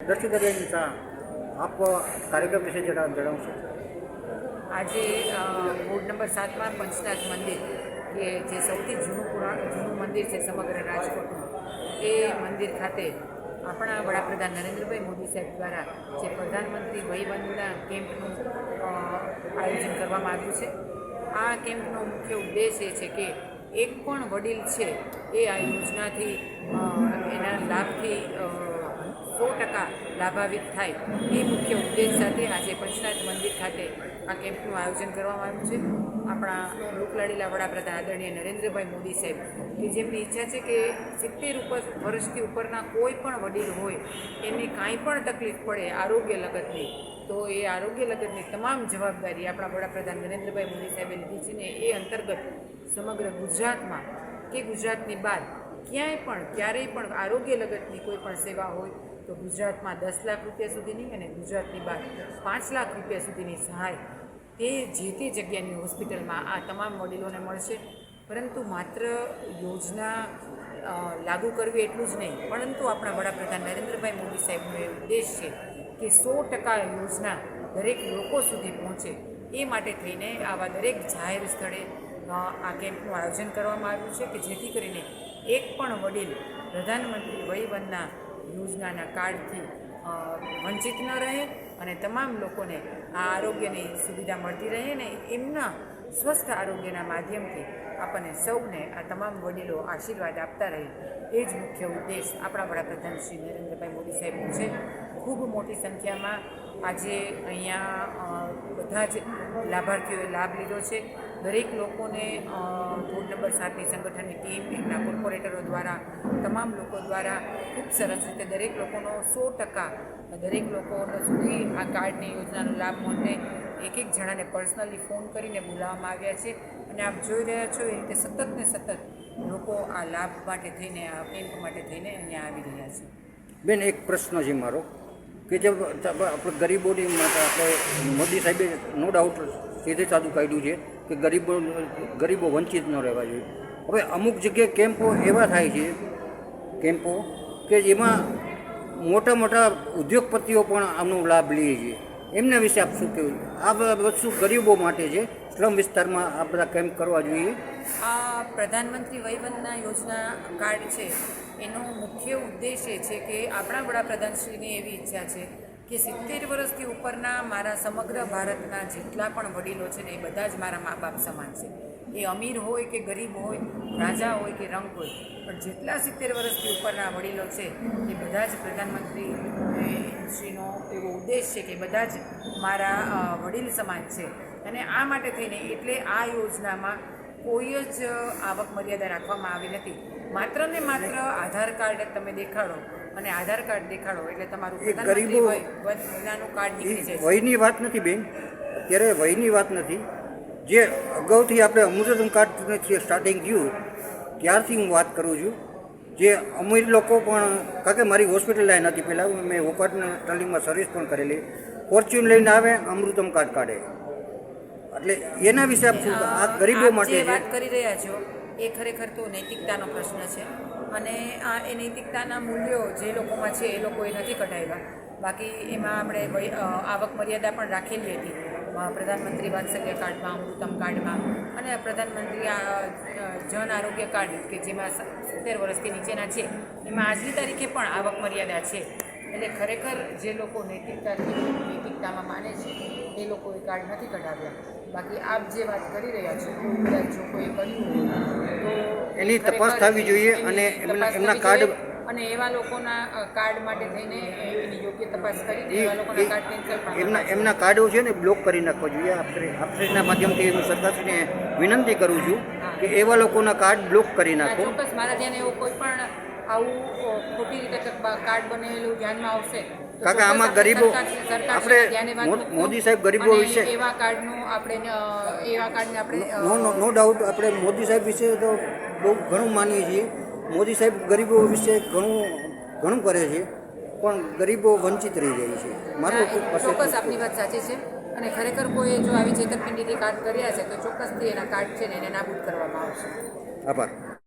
દર્શિતાબેન શાહ આપ કાર્યક્રમ વિશે જણાવશો? આજે બોર્ડ નંબર સાતમાં પંચનાથ મંદિર, કે જે સૌથી જૂનું પુરાણ, જૂનું મંદિર છે સમગ્ર રાજકોટનું, એ મંદિર ખાતે આપણા વડાપ્રધાન નરેન્દ્રભાઈ મોદી સાહેબ દ્વારા જે પ્રધાનમંત્રી વયવંદના કેમ્પનું આયોજન કરવામાં આવ્યું છે. આ કેમ્પનો મુખ્ય ઉદ્દેશ એ છે કે એક પણ વડીલ છે એ આ યોજનાથી એના લાભથી સો ટકા લાભાવિત થાય એ મુખ્ય ઉદ્દેશ સાથે આજે પંચનાથ મંદિર ખાતે આ કેમ્પનું આયોજન કરવામાં આવ્યું છે. આપણા લોકલાડીલા વડાપ્રધાન આદરણીય નરેન્દ્રભાઈ મોદી સાહેબ, કે જેમની ઈચ્છા છે કે સિત્તેર ઉપર વર્ષથી ઉપરના કોઈ પણ વડીલ હોય એને કાંઈ પણ તકલીફ પડે આરોગ્ય લગતની, તો એ આરોગ્ય લગતની તમામ જવાબદારી આપણા વડાપ્રધાન નરેન્દ્રભાઈ મોદી સાહેબે લીધી છે ને એ અંતર્ગત સમગ્ર ગુજરાતમાં, કે ગુજરાતની બહાર ક્યાંય પણ, ક્યારેય પણ આરોગ્ય લગતની કોઈ પણ સેવા હોય તો ગુજરાતમાં દસ લાખ રૂપિયા સુધીની અને ગુજરાતની બહાર પાંચ લાખ રૂપિયા સુધીની સહાય તે જે તે જગ્યાની હોસ્પિટલમાં આ તમામ વડીલોને મળશે. પરંતુ માત્ર યોજના લાગુ કરવી એટલું જ નહીં, પરંતુ આપણા વડાપ્રધાન નરેન્દ્રભાઈ મોદી સાહેબનો એ ઉદ્દેશ છે કે સો ટકા યોજના દરેક લોકો સુધી પહોંચે. એ માટે થઈને આવા દરેક જાહેર સ્થળે આ કેમ્પનું આયોજન કરવામાં આવ્યું છે કે જેથી કરીને એક પણ વડીલ પ્રધાનમંત્રી વયવંદના યોજનાના કાર્ડથી વંચિત ન રહે અને તમામ લોકોને આ આરોગ્યની સુવિધા મળતી રહે ને એમના સ્વસ્થ આરોગ્યના માધ્યમથી આપણને સૌને આ તમામ વડીલો આશીર્વાદ આપતા રહે. એ જ મુખ્ય ઉદ્દેશ આપણા વડાપ્રધાન શ્રી નરેન્દ્રભાઈ મોદી સાહેબનો છે. ખૂબ મોટી સંખ્યામાં આજે અહીંયા બધા જ લાભાર્થીઓએ લાભ લીધો છે. દરેક લોકોને વોર્ડ નંબર સાતની સંગઠનની ટીમ એમના કોર્પોરેટરો દ્વારા, તમામ લોકો દ્વારા ખૂબ સરસ રીતે દરેક લોકોનો સો ટકા, દરેક લોકો સુધી આ કાર્ડની યોજનાનો લાભ માટે એક એક જણાને પર્સનલી ફોન કરીને બોલાવવામાં આવ્યા છે. અને આપ જોઈ રહ્યા છો, એ રીતે સતત ને સતત લોકો આ લાભ માટે થઈને, આ કેમ્પ માટે થઈને અહીંયા આવી રહ્યા છે. બેન, એક પ્રશ્ન છે મારો, કે જે આપણે ગરીબોની માટે આપણે મોદી સાહેબે નો ડાઉટ સીધે સાદું કાઢ્યું છે. કે ગરીબો ગરીબો વંચિત ન રહેવા જોઈએ. હવે અમુક જગ્યાએ કેમ્પો એવા થાય છે, કેમ્પો કે જેમાં મોટા મોટા ઉદ્યોગપતિઓ પણ આનો લાભ લે છે. એમના વિશે આપ શું કહેવું? આ વસ્તુ ગરીબો માટે છે. શ્રમ વિસ્તારમાં આ બધા કેમ્પ કરવા જોઈએ. આ પ્રધાનમંત્રી વયવંદના યોજના કાર્ડ છે. એનો મુખ્ય ઉદ્દેશ એ છે કે આપણા વડાપ્રધાનશ્રીની એવી ઈચ્છા છે. કે સિત્તેર વર્ષથી ઉપરના મારા સમગ્ર ભારતના જેટલા પણ વડીલો છે ને એ બધા જ મારા મા બાપ સમાન છે. એ અમીર હોય કે ગરીબ હોય, રાજા હોય કે રંગ હોય, પણ જેટલા સિત્તેર વર્ષથી ઉપરના વડીલો છે, એ બધા જ પ્રધાનમંત્રી શ્રીનો એવો ઉદ્દેશ છે કે બધા જ મારા વડીલ સમાન છે. અને આ માટે થઈને એટલે આ યોજનામાં કોઈ જ આવક મર્યાદા રાખવામાં આવી નથી. માત્ર ને માત્ર આધાર કાર્ડ તમે દેખાડો અને આધાર કાર્ડ દેખાડો એટલે તમારું એ ગરીબો- વય કાર્ડ નીકળી જાય વયની વાત નથી બેન. અત્યારે વયની વાત નથી. જે અગાઉથી આપણે અમૃતમ કાર્ડથી સ્ટાર્ટિંગ થયું ત્યારથી હું વાત કરું છું. જે અમીર લોકો પણ કારણ કે મારી હોસ્પિટલ લાઈન હતી પહેલાં મેં વોકાટના ટર્લિંગમાં સર્વિસ પણ કરેલી. ફોર્ચ્યુન લઈને આવે અમૃતમ કાર્ડ કાઢે. એટલે એના વિશે આ ગરીબો માટે વાત કરી રહ્યા છો એ ખરેખર તો નૈતિકતાનો પ્રશ્ન છે. અને આ એ નૈતિકતાના મૂલ્યો જે લોકોમાં છે એ લોકોએ નથી કઢાવ્યા. બાકી એમાં આપણે આવક મર્યાદા પણ રાખેલી હતી. પ્રધાનમંત્રી વાત્સલ્ય કાર્ડમાં અમૃતમ કાર્ડમાં અને પ્રધાનમંત્રી આ, જન આરોગ્ય કાર્ડ કે જેમાં સિત્તેર વર્ષથી નીચેના છે એમાં આજની તારીખે પણ આવક મર્યાદા છે. એટલે ખરેખર જે લોકો નૈતિકતાથી નૈતિકતામાં માને છે એ લોકોએ કાર્ડ નથી કઢાવ્યા. બાકી આપ જે વાત કરી રહ્યા છો જો કોઈ કર્યું તો એની તપાસ થવી જોઈએ અને એમના- એમના કાર્ડ- અને એવા લોકોના કાર્ડ માટે થઈને એની યોગ્ય તપાસ કરી એવા લોકોના કાર્ડ કેન્સલ એમના એમના કાર્ડો છે ને બ્લોક કરી નાખવા જોઈએ. આપણે આપશ્રીના માધ્યમથી હું સરકારશ્રીને વિનંતી કરું છું કે એવા લોકોના કાર્ડ બ્લોક કરી નાખો. ચોક્કસ. મારા ધ્યાને એવું કોઈ પણ આવું ખોટી રીતે કાર્ડ બનેલું ધ્યાનમાં આવશે કાકા, આમાં ગરીબો- આપણે. મોદી સાહેબ ગરીબો વિશે- એવા કાર્ડનું આપણે એવા કાર્ડને આપણે નો નો ડાઉટ આપણે મોદી સાહેબ વિશે તો બહુ ઘણું માનીએ છીએ. મોદી સાહેબ ગરીબો વિશે ઘણું ઘણું કરે છે પણ ગરીબો વંચિત રહી જાય છે. મારું ચોક્કસ આપની વાત સાચી છે. અને ખરેખર કોઈ જો આવી છેતરપિંડીથી કાર્ડ કર્યા છે તો ચોક્કસથી એના કાર્ડ છે ને એને નાબૂદ કરવામાં આવશે. આભાર.